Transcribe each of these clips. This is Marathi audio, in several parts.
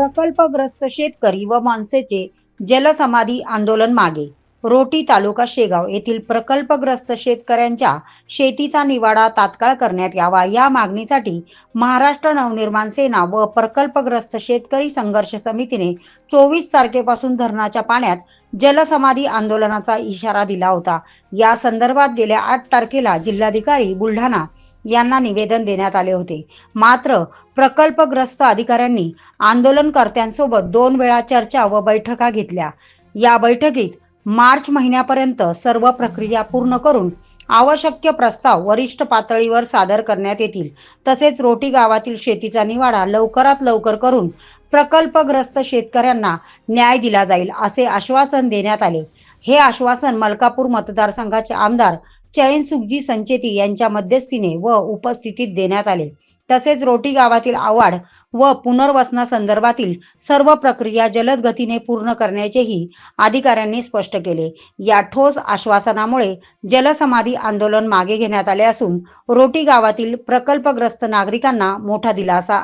प्रकल्पग्रस्त शेतकरी व मनसेचे जलसमाधी आंदोलन मागे. रोटी तालुका शेगाव येथील प्रकल्पग्रस्त शेतकऱ्यांच्या शेतीचा निवाडा तात्काळ करण्यात यावा. या मागणीसाठी महाराष्ट्र नवनिर्माण सेना व प्रकल्पग्रस्त शेतकरी संघर्ष समितीने चोवीस तारखेपासून धरणाच्या पाण्यात जलसमाधी आंदोलनाचा इशारा दिला होता. या संदर्भात गेल्या आठ तारखेला जिल्हाधिकारी बुलढाणा यांना निवेदन देण्यात आले होते. मात्र प्रकल्पग्रस्त अधिकाऱ्यांनी आंदोलनकर्त्यांसोबत दोन वेळा चर्चा व बैठका घेतल्या. या बैठकीत मार्च महिन्यापर्यंत सर्व प्रक्रिया पूर्ण करून आवश्यक प्रस्ताव वरिष्ठ पातळीवर सादर करण्यात येतील. तसेच रोटी गावातील शेतीचा निवाडा लवकरात लवकर करून प्रकल्पग्रस्त शेतकऱ्यांना न्याय दिला जाईल असे आश्वासन देण्यात आले. हे आश्वासन मलकापूर मतदारसंघाचे आमदार चैन सुखजी संचेती यांच्या मध्यस्थीने व उपस्थितीत देण्यात आले. तसेच रोटी गावातील आवाड व पुनर्वसनासंदर्भातील सर्व प्रक्रिया जलद गतीने पूर्ण करण्याचेही अधिकाऱ्यांनी स्पष्ट केले. या ठोस आश्वासनामुळे जलसमाधी आंदोलन मागे घेण्यात आले असून रोटी गावातील प्रकल्पग्रस्त नागरिकांना मोठा दिलासा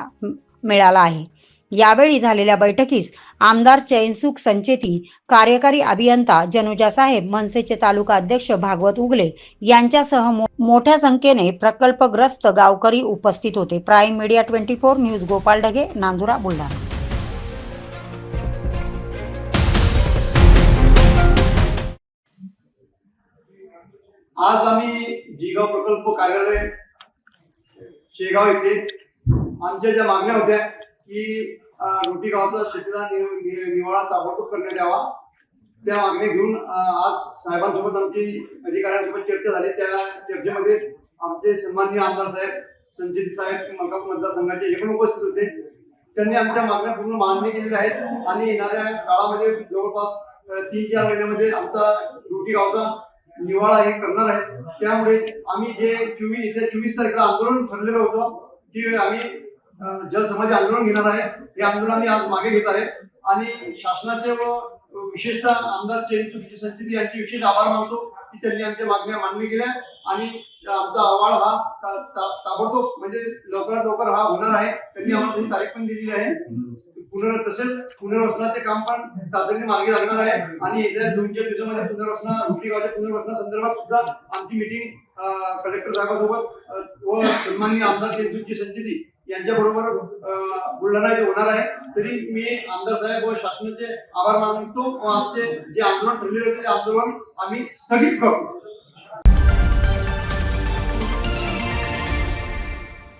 मिळाला आहे. यावेळी झालेल्या बैठकीस आमदार चैनसुख संचेती कार्यकारी अभियंता जनुजा साहेब मनसेचे तालुका अध्यक्ष भागवत उगले यांच्यासह मोठ्या संख्येने प्रकल्पग्रस्त गावकरी उपस्थित होते. Prime media twenty four news Gopal Dhage Nandura Buldhana. आज आम्ही जिगाव प्रकल्प कार्यालय शेगाव येथे आमच्या ज्या मागण्या होत्या की अं, रोटी गावचा शेतीचा नि- निवाडा ताबडतोब करण्यात यावा त्या मागणी घेऊन आज साहेबांसोबत आमची अधिकाऱ्यांसोबत चर्चा झाली. त्या चर्चेमध्ये आमचे सन्माननीय आमदार साहेब संजय साहेब मलकापूर मतदारसंघाचे हे पण उपस्थित होते. त्यांनी आमच्या मागण्या पूर्ण मान्य केलेल्या आहेत. आणि येणाऱ्या काळामध्ये जवळपास तीन चार महिन्यामध्ये आमचा रोटी गावचा निवाळा हे करणार आहे त्यामुळे आम्ही जे चोवीस येत्या चोवीस तारखेला आंदोलन ठरलेलं होतं की आम्ही जलसमाधी आंदोलन घेणार आहे. हे आंदोलन आम्ही आज मागे घेत आहे. आणि शासनाचे व विशेषतः आमदार चेंज संचित यांचे विशेष आभार मानतो की त्यांनी आमच्या मागण्या मान्य केल्या. आणि आमचा अहवाल हा ताबडतोब म्हणजे लवकरात लवकर हा होणार आहे. त्यांनी आम्हाला तारीख पण दिलेली आहे. पुनर् तसेच पुनर्वसनाचे काम पण तातडीने मागे लागणार आहे. आणि येत्या दोन चार दिवसामध्ये पुनर्वसना रुटी गावच्या पुनर्वसना संदर्भात सुद्धा आमची मिटिंग कलेक्टर साहेबांसोबत व सन्माननीय आमदार चेंदूरजी संचिती यांच्या बरोबर बुलढाणा होणार आहे. तरी मी आमदार साहेब व शासनाचे आभार मानतो व आमचे जे आंदोलन ठरलेले होते ते आंदोलन आम्ही स्थगित करू.